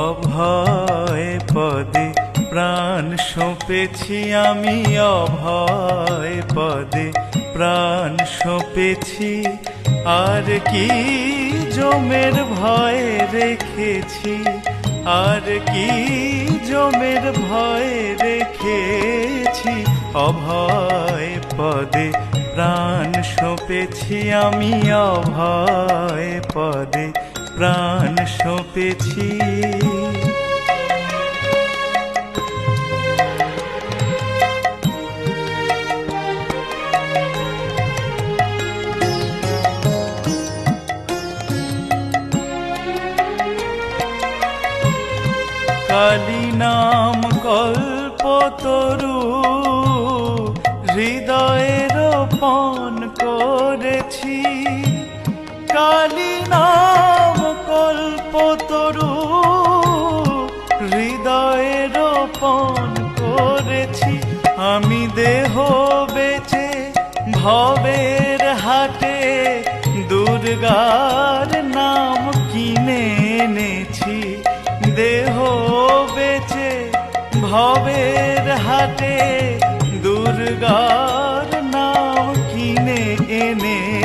অভয় পদে প্রাণ সঁপেছি আমি, অভয় পদে প্রাণ সঁপেছি। আর কি জমের ভয় রেখেছি, আর কি জমের ভয় রেখেছি। অভয় পদে প্রাণ সঁপেছি আমি, অভয় পদে প্রাণ সঁপেছি। কালী নাম কল্পতরু হৃদয়ের রোপণ করেছি। কালী কল্পতরু হৃদয়ে রোপণ করেছি। আমি দেহ বেচে ভবের হাটে দুর্গার নাম কিনে এনেছি। দেহ বেচে ভবের হাটে দুর্গার নাম কিনে এনেছি।